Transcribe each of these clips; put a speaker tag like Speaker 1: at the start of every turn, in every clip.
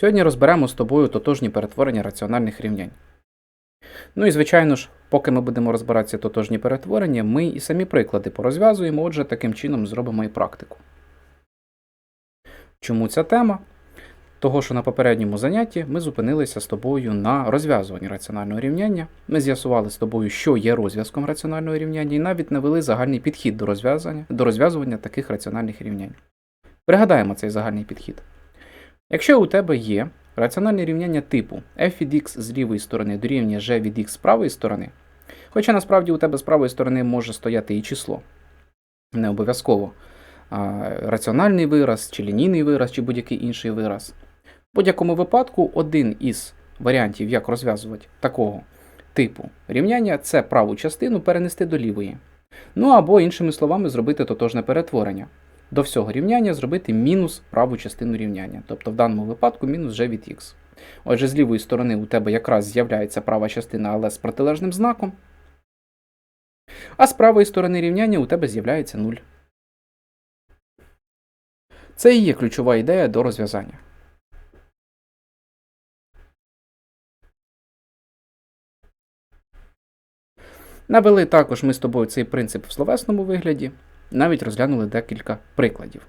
Speaker 1: Сьогодні розберемо з тобою тотожні перетворення раціональних рівнянь. Ну і звичайно ж, поки ми будемо розбиратися тотожні перетворення, ми і самі приклади порозв'язуємо, отже, таким чином зробимо і практику. Чому ця тема? Того, що на попередньому занятті ми зупинилися з тобою на розв'язуванні раціонального рівняння. Ми з'ясували з тобою, що є розв'язком раціонального рівняння, і навіть навели загальний підхід до розв'язання, до розв'язування таких раціональних рівнянь. Пригадаємо цей загальний підхід. Якщо у тебе є раціональне рівняння типу f від x з лівої сторони дорівнює g від x з правої сторони, хоча насправді у тебе з правої сторони може стояти і число, не обов'язково раціональний вираз, чи лінійний вираз, чи будь-який інший вираз. В будь-якому випадку один із варіантів, як розв'язувати такого типу рівняння, це праву частину перенести до лівої. Ну або, іншими словами, зробити тотожне перетворення. До всього рівняння зробити мінус праву частину рівняння, тобто в даному випадку мінус g від x. Отже, з лівої сторони у тебе якраз з'являється права частина, але з протилежним знаком. А з правої сторони рівняння у тебе з'являється 0. Це і є ключова ідея до розв'язання. Навели також ми з тобою цей принцип в словесному вигляді, навіть розглянули декілька прикладів.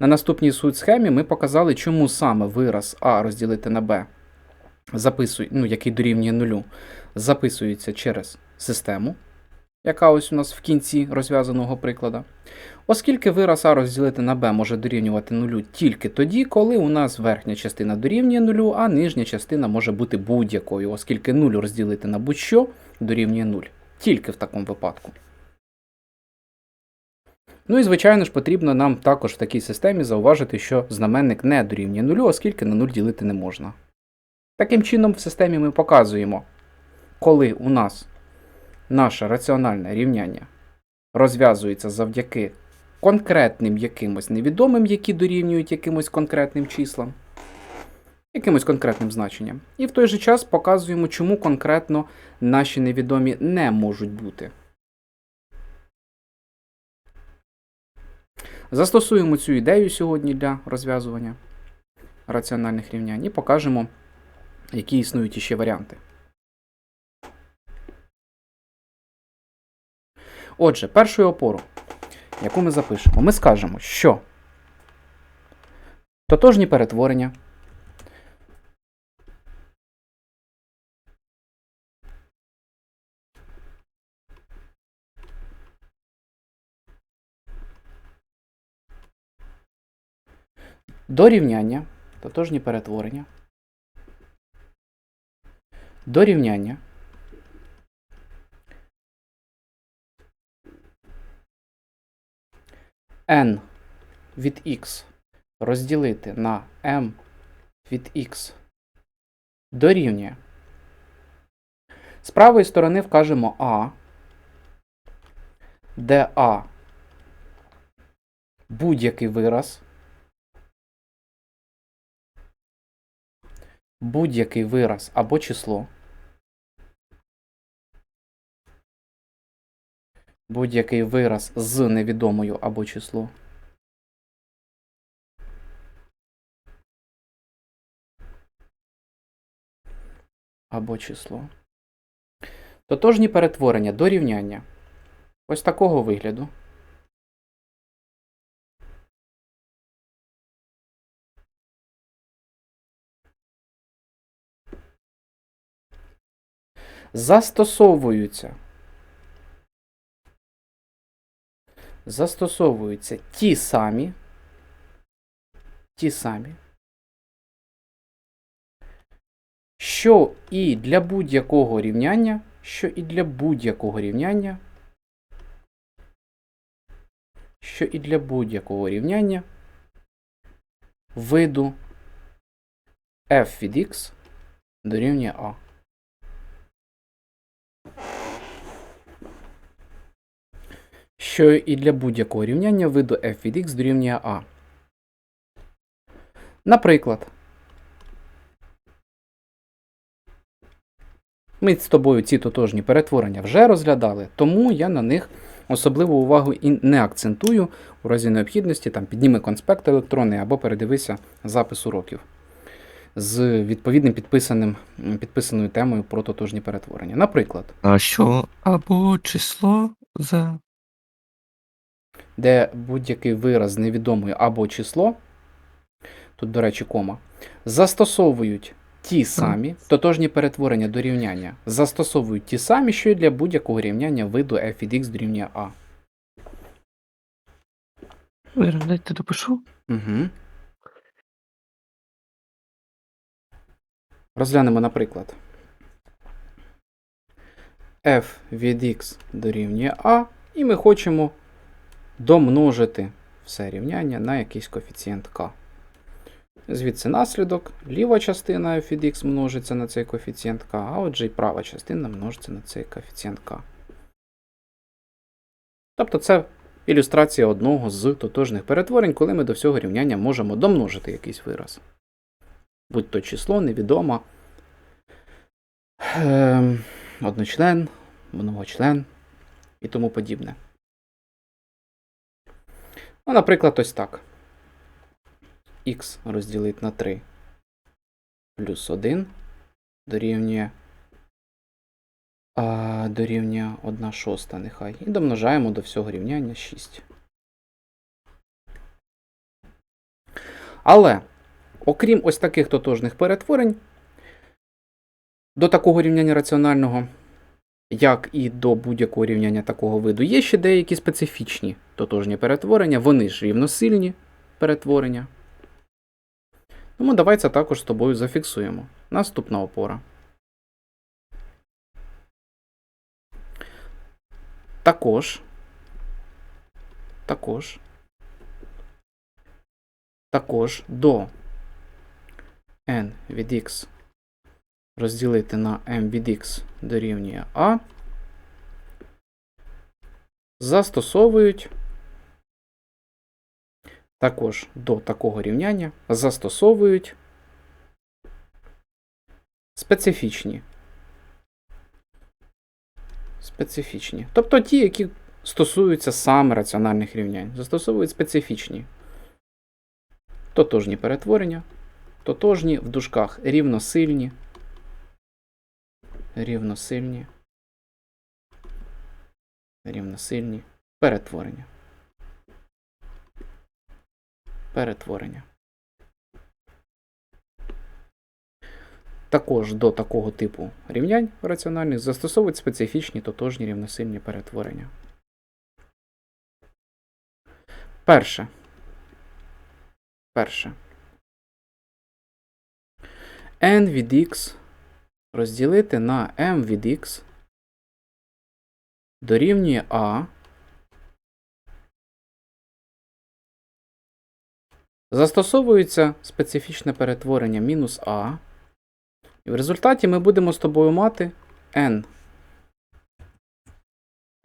Speaker 1: На наступній суть схемі ми показали, чому саме вираз А розділити на Б, ну, який дорівнює нулю, записується через систему, яка ось у нас в кінці розв'язаного приклада. Оскільки вираз А розділити на Б може дорівнювати нулю тільки тоді, коли у нас верхня частина дорівнює нулю, а нижня частина може бути будь-якою, оскільки 0 розділити на будь-що дорівнює 0. Тільки в такому випадку. Ну і, звичайно ж, потрібно нам також в такій системі зауважити, що знаменник не дорівнює нулю, оскільки на 0 ділити не можна. Таким чином, в системі ми показуємо, коли у нас наше раціональне рівняння розв'язується завдяки конкретним якимось невідомим, які дорівнюють якимось конкретним числам, якимось конкретним значенням. І в той же час показуємо, чому конкретно наші невідомі не можуть бути. Застосуємо цю ідею сьогодні для розв'язування раціональних рівнянь і покажемо, які існують іще варіанти. Отже, першу опору, яку ми запишемо, ми скажемо, що тотожні перетворення Дорівняння, тотожні перетворення. Дорівняння. n від x розділити на m від x дорівнює. З правої сторони вкажемо a, де a будь-який вираз. Будь-який вираз або число, будь-який вираз з невідомою або число, або число. Тотожні перетворення до рівняння ось такого вигляду. Застосовуються. Застосовуються ті самі, ті самі, що і для будь-якого рівняння, що і для будь-якого рівняння, що і для будь-якого рівняння виду f від x дорівнює a. що і для будь-якого рівняння виду f від x дорівнює a. Наприклад, ми з тобою ці тотожні перетворення вже розглядали, тому я на них особливу увагу і не акцентую у разі необхідності там підніми конспект електронний або передивися запис уроків. з відповідним підписаним, підписаною темою про тотожні перетворення. Наприклад,
Speaker 2: А що або число за
Speaker 1: де будь-який вираз з невідомою або число, тут, до речі, кома, застосовують ті самі тотожні перетворення до рівняння, застосовують ті самі, що й для будь-якого рівняння виду f від x дорівнює a.
Speaker 2: Вера, дайте допишу.
Speaker 1: Угу. Розглянемо, наприклад. f від x дорівнює a, і ми хочемо домножити все рівняння на якийсь коефіцієнт k. Звідси наслідок, ліва частина f від x множиться на цей коефіцієнт k, а отже і права частина множиться на цей коефіцієнт k. Тобто це ілюстрація одного з тотожних перетворень, коли ми до всього рівняння можемо домножити якийсь вираз. Будь то число, невідомо, ем, одночлен, многочлен і тому подібне. Ну, наприклад, ось так. х розділити на 3 плюс 1 дорівнює а, дорівнює 1 шоста, нехай. І домножаємо до всього рівняння 6. Але, окрім ось таких тотожних перетворень, до такого рівняння раціонального, як і до будь-якого рівняння такого виду, є ще деякі специфічні тотожні перетворення, вони ж рівносильні перетворення. Тому давай це також з тобою зафіксуємо. Наступна опора. Також. Також. Також до n від x розділити на m від x дорівнює a. Застосовують також до такого рівняння застосовують специфічні. Специфічні. Тобто ті, які стосуються саме раціональних рівнянь, застосовують специфічні. Тотожні перетворення, тотожні в дужках рівносильні, рівносильні, рівносильні перетворення. Перетворення. Також до такого типу рівнянь раціональних застосовують специфічні тотожні рівносильні перетворення. Перше. Перше. n від x розділити на m від x дорівнює a. Застосовується специфічне перетворення мінус а. І в результаті ми будемо з тобою мати n.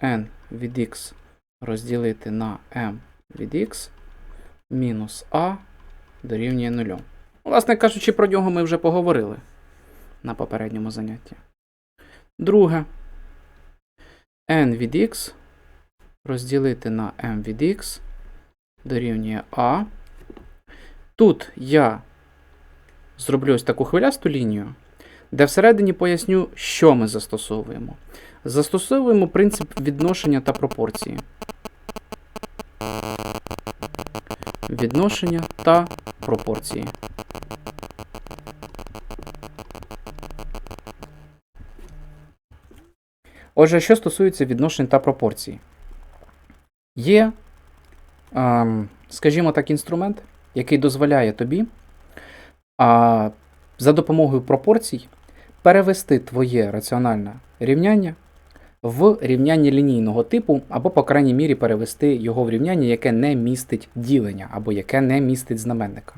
Speaker 1: n від x розділити на m від x мінус a дорівнює 0. Власне кажучи, про нього ми вже поговорили на попередньому занятті. Друге. n від x розділити на m від x дорівнює a. Тут я зроблю ось таку хвилясту лінію, де всередині поясню, що ми застосовуємо. Застосовуємо принцип відношення та пропорції. Відношення та пропорції. Отже, що стосується відношень та пропорцій, є, ем, скажімо так, інструмент, який дозволяє тобі а, за допомогою пропорцій перевести твоє раціональне рівняння в рівняння лінійного типу, або, по крайній мірі, перевести його в рівняння, яке не містить ділення, або яке не містить знаменника.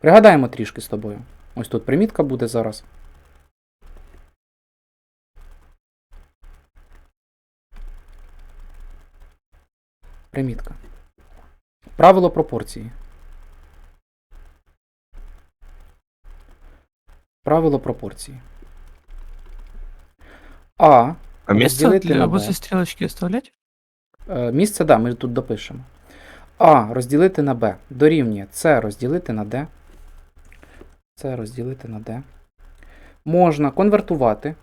Speaker 1: Пригадаємо трішки з тобою. Ось тут примітка буде зараз. Примітка. Правило пропорції. Правило пропорції. А
Speaker 2: А місце
Speaker 1: Розділити на
Speaker 2: для
Speaker 1: Б.
Speaker 2: возле стрілочки оставлять?
Speaker 1: Е, Місце, да, ми тут допишемо. А розділити на Б дорівнює С розділити на Д. Це розділити на d. Можна конвертувати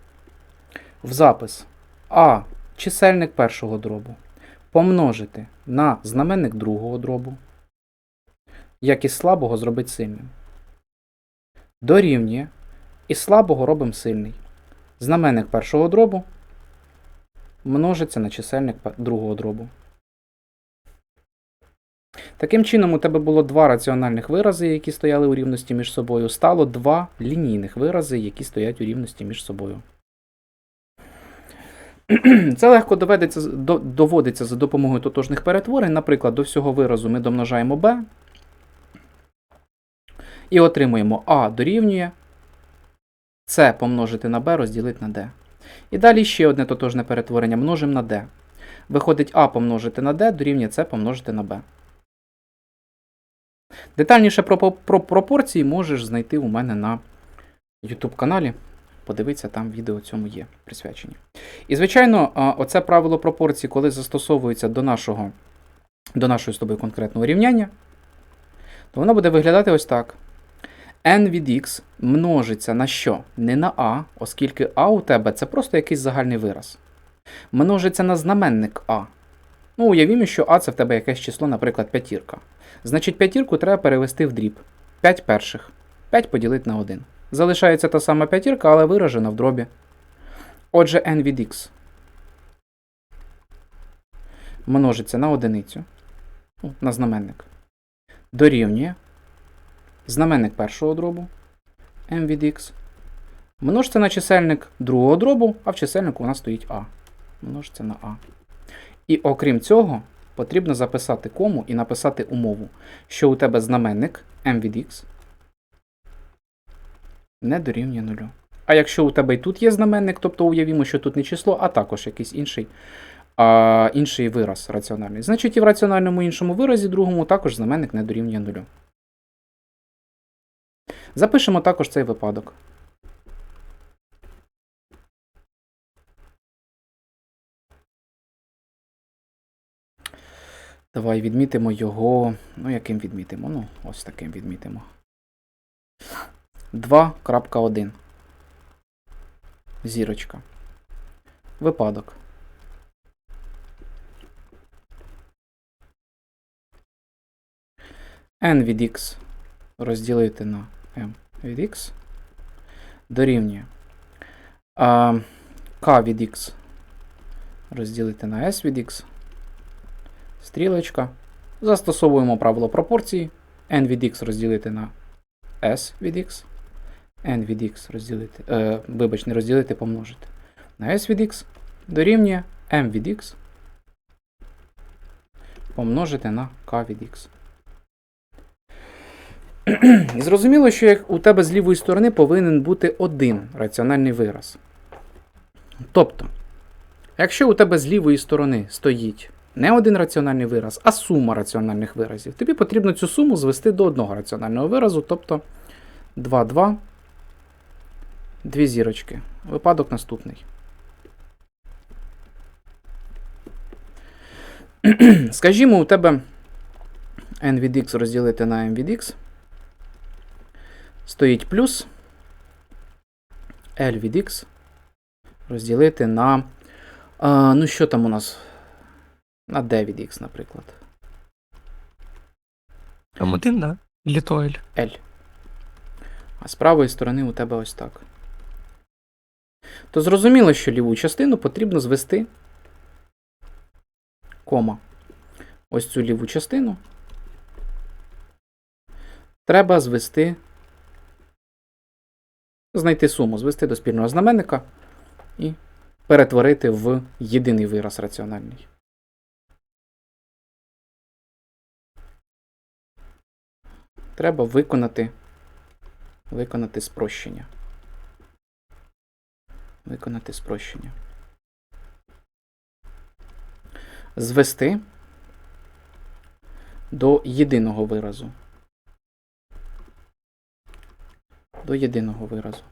Speaker 1: в запис А чисельник першого дробу помножити на знаменник другого дробу, як із слабого зробить сильним. Дорівнює. Із слабого робимо сильний. Знаменник першого дробу множиться на чисельник другого дробу. Таким чином, у тебе було два раціональних вирази, які стояли у рівності між собою, стало два лінійних вирази, які стоять у рівності між собою. Це легко доведеться, доводиться за допомогою тотожних перетворень. Наприклад, до всього виразу ми домножаємо b і отримуємо a дорівнює c помножити на b розділити на d. І далі ще одне тотожне перетворення множимо на d. Виходить a помножити на d дорівнює c помножити на b. Детальніше про, про пропорції можеш знайти у мене на YouTube каналі. Подивитися, там відео цьому є присвячені. І, звичайно, оце правило пропорцій, коли застосовується до нашого, до нашої з тобою конкретного рівняння, то воно буде виглядати ось так. N від x множиться на що? Не на a, оскільки a у тебе це просто якийсь загальний вираз. Множиться на знаменник a. Ну, уявімо, що a це в тебе якесь число, наприклад, п'ятірка. Значить, п'ятірку треба перевести в дріб. 5 перших. 5 поділити на 1. Залишається та сама п'ятірка, але виражена в дробі. Отже, n від x множиться на одиницю, ну, на знаменник, дорівнює знаменник першого дробу m від x. Множиться на чисельник другого дробу, а в чисельнику у нас стоїть a. Множиться на a. І окрім цього, потрібно записати кому і написати умову, що у тебе знаменник m від x не дорівнює нулю. А якщо у тебе і тут є знаменник, тобто уявімо, що тут не число, а також якийсь інший, а, інший вираз раціональний. Значить, і в раціональному іншому виразі, другому, також знаменник не дорівнює нулю. Запишемо також цей випадок. Давай відмітимо його. Ну, яким відмітимо? Ну, ось таким відмітимо. 2.1. Зірочка. Випадок. n від x розділити на m від x дорівнює а, k від x розділити на s від x. Стрілочка. Застосовуємо правило пропорції. n від x розділити на s від x. n від x розділити. Е, вибач, не розділити, помножити. На s від x дорівнює m від x помножити на k від x. І зрозуміло, що у тебе з лівої сторони повинен бути один раціональний вираз. Тобто, якщо у тебе з лівої сторони стоїть не один раціональний вираз, а сума раціональних виразів, тобі потрібно цю суму звести до одного раціонального виразу, тобто 2, 2, дві зірочки. Випадок наступний. Скажімо, у тебе n від x розділити на m від x стоїть плюс L від x розділити на. А, ну, що там у нас? На D від x, наприклад.
Speaker 2: Там один, да? Или то L.
Speaker 1: L. А з правої сторони у тебе ось так. То зрозуміло, що ліву частину потрібно звести кома. Ось цю ліву частину треба звести, знайти суму, звести до спільного знаменника і перетворити в єдиний вираз раціональний. Треба виконати, виконати спрощення. Виконати спрощення. Звести до єдиного виразу. до єдиного виразу.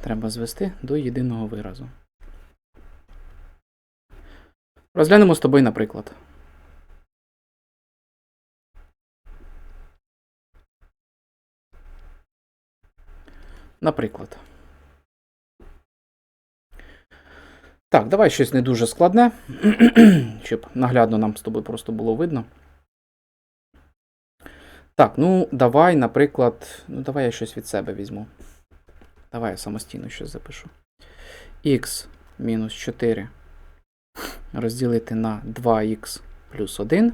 Speaker 1: Треба звести до єдиного виразу. Розглянемо з тобою, наприклад. Наприклад. Так, давай щось не дуже складне, щоб наглядно нам з тобою просто було видно. Так, ну давай, наприклад, ну давай я щось від себе візьму. Давай я самостійно щось запишу. х мінус 4 розділити на 2х плюс 1.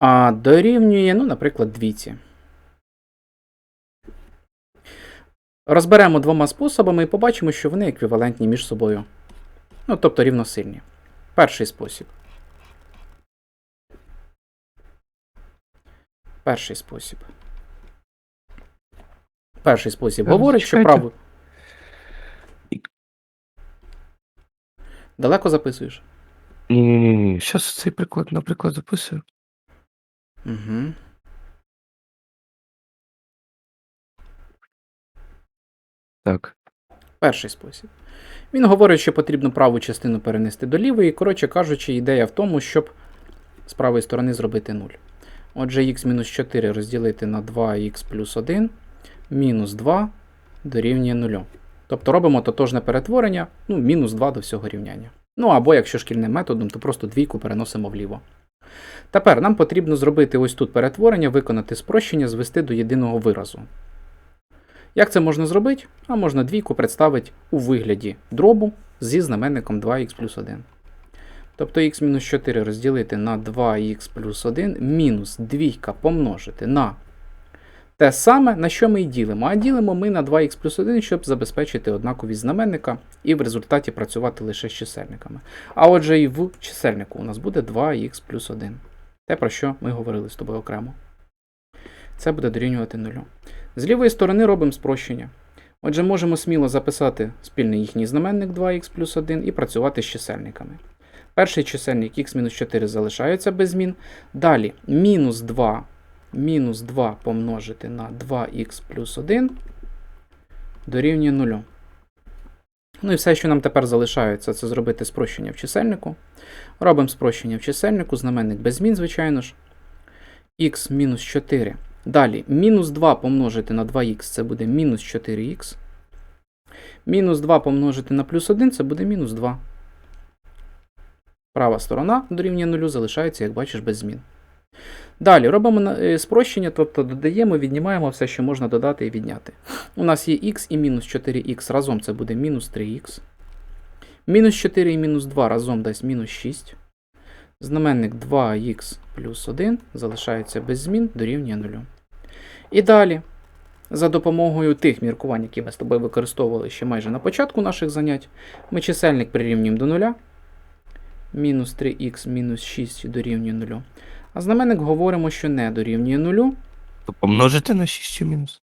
Speaker 1: А дорівнює, ну, наприклад, двійці. Розберемо двома способами і побачимо, що вони еквівалентні між собою. Ну, тобто рівносильні. Перший спосіб. Перший спосіб. Перший спосіб
Speaker 2: Е,
Speaker 1: говорить, що право. Далеко записуєш?
Speaker 2: Ні-ні-ні. Зараз цей приклад, наприклад, записую.
Speaker 1: Угу.
Speaker 2: Так.
Speaker 1: Перший спосіб. Він говорить, що потрібно праву частину перенести до лівої. Коротше кажучи, ідея в тому, щоб з правої сторони зробити 0. Отже, х-4 розділити на 2х плюс 1 мінус 2 дорівнює 0. Тобто робимо тотожне перетворення, ну, мінус 2 до всього рівняння. Ну або якщо шкільним методом, то просто двійку переносимо вліво. Тепер нам потрібно зробити ось тут перетворення, виконати спрощення, звести до єдиного виразу. Як це можна зробити? А можна двійку представити у вигляді дробу зі знаменником 2х плюс 1. Тобто х-4 розділити на 2х плюс 1 мінус двійка помножити на те саме, на що ми і ділимо. А ділимо ми на 2х плюс 1, щоб забезпечити однаковість знаменника і в результаті працювати лише з чисельниками. А отже, і в чисельнику у нас буде 2х плюс 1. Те, про що ми говорили з тобою окремо. Це буде дорівнювати 0. З лівої сторони робимо спрощення. Отже, можемо сміло записати спільний їхній знаменник 2х плюс 1 і працювати з чисельниками. Перший чисельник х-4 залишається без змін. Далі мінус 2, мінус 2 помножити на 2х плюс 1 дорівнює 0. Ну і все, що нам тепер залишається, це зробити спрощення в чисельнику. Робимо спрощення в чисельнику, знаменник без змін, звичайно ж. х мінус 4. Далі, мінус 2 помножити на 2х це буде мінус 4х. Мінус 2 помножити на плюс 1 це буде мінус 2. Права сторона дорівнює 0 залишається, як бачиш, без змін. Далі робимо е, спрощення, тобто додаємо, віднімаємо все, що можна додати і відняти. У нас є х і мінус 4х разом це буде мінус 3х. Мінус 4 і мінус 2 разом дасть мінус 6. Знаменник 2х плюс 1 залишається без змін дорівнює 0. І далі, за допомогою тих міркувань, які ми з тобою використовували ще майже на початку наших занять, ми чисельник прирівнюємо до 0. Мінус 3х мінус 6 дорівнює 0. А знаменник говоримо, що не дорівнює 0.
Speaker 2: То помножити на 6 чи мінус?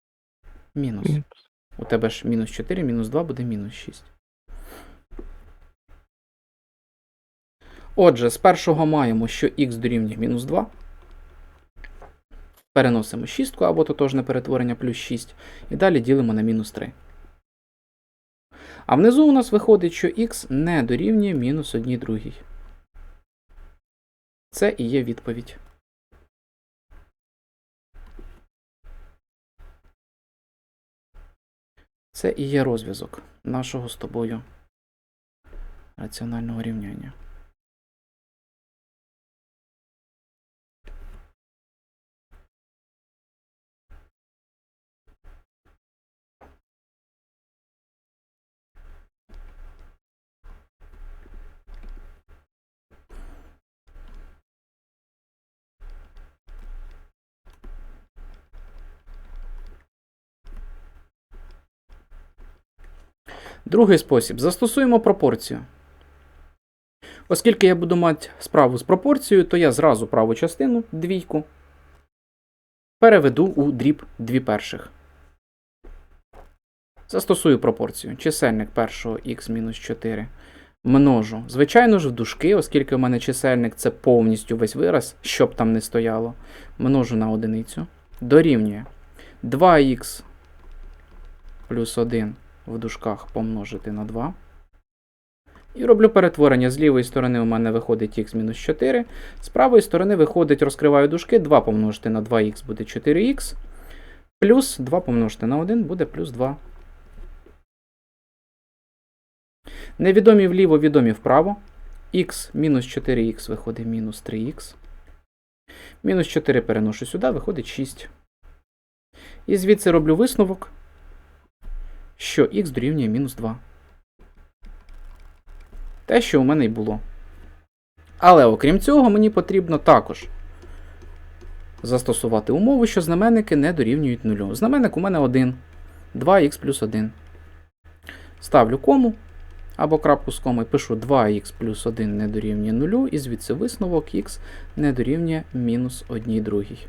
Speaker 1: Мінус.
Speaker 2: Мінус.
Speaker 1: У тебе ж мінус 4, мінус 2 буде мінус 6. Отже, з першого маємо, що х дорівнює мінус 2. Переносимо 6 або тотожне перетворення плюс 6. І далі ділимо на мінус 3. А внизу у нас виходить, що х не дорівнює мінус 1 другій. Це і є відповідь. Це і є розв'язок нашого з тобою раціонального рівняння. Другий спосіб. Застосуємо пропорцію. Оскільки я буду мати справу з пропорцією, то я зразу праву частину, двійку, переведу у дріб 2 перших. Застосую пропорцію. Чисельник першого х-4 множу. Звичайно ж, в дужки, оскільки в мене чисельник це повністю весь вираз, що б там не стояло, множу на одиницю. Дорівнює 2х плюс 1 в дужках помножити на 2. І роблю перетворення. З лівої сторони у мене виходить х-4. З правої сторони виходить, розкриваю дужки, 2 помножити на 2х буде 4х. Плюс 2 помножити на 1 буде плюс 2. Невідомі вліво, відомі вправо. х мінус 4х виходить мінус 3х. Мінус 4 переношу сюди, виходить 6. І звідси роблю висновок, що х дорівнює мінус 2. Те, що у мене й було. Але окрім цього, мені потрібно також застосувати умову, що знаменники не дорівнюють нулю. Знаменник у мене 1. 2х плюс 1. Ставлю кому або крапку з коми, пишу 2х плюс 1 не дорівнює 0, і звідси висновок х не дорівнює мінус 1 другій.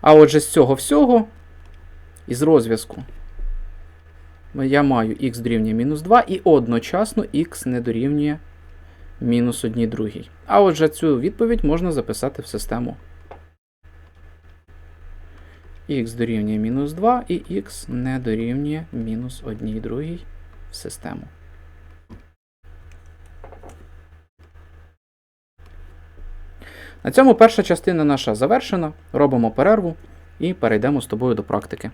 Speaker 1: А отже, з цього всього, із розв'язку, я маю х дорівнює мінус 2 і одночасно х не дорівнює мінус 1 другій. А отже, цю відповідь можна записати в систему. х дорівнює мінус 2 і х не дорівнює мінус 1 другій в систему. На цьому перша частина наша завершена. Робимо перерву і перейдемо з тобою до практики.